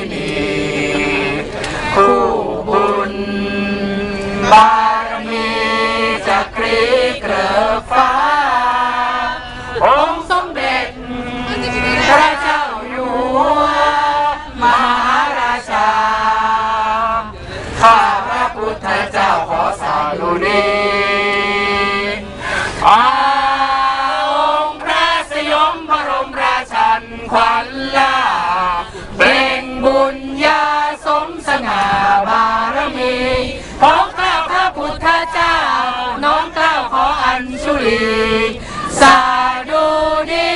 ินีคู่บุญ บารมีจักรีเกลอฟ้า องค์สมเด็จพระเจ้าอยู่หัวมหาราชา ข้าพระพุทธเจ้าขอสาธุนี ญชุลีสาธุดี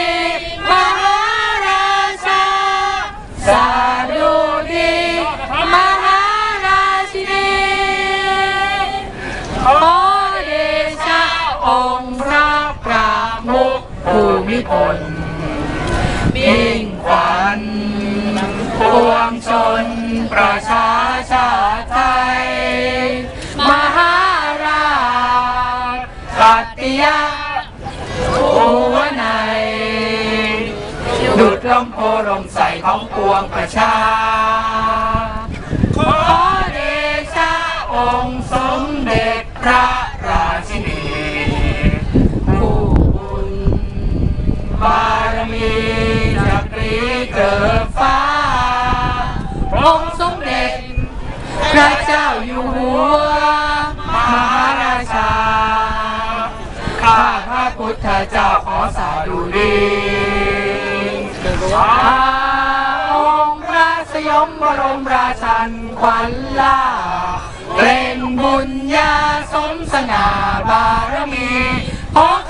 มหาราชาสาธุดีมหาราชินีขอเดชะองค์พระปรามุขภูมิพลมิ่งขวัญปวงชนประชาชาติ ชกัตติยะหัวในดุดลมโพลมใส่ของปวงประชา ขอเดชะองค์สมเด็จพระราชินีผู้บุญบารมีจักรีเกิดฟ้า องค์สมเด็จพระเจ้าอยู่หัว ข้าพระพุทธเจ้าขอสาธุดีอาองค์พระสยมบรมราชันขวัญล่าเป็นบุญญาสมสง่าบารมีขอข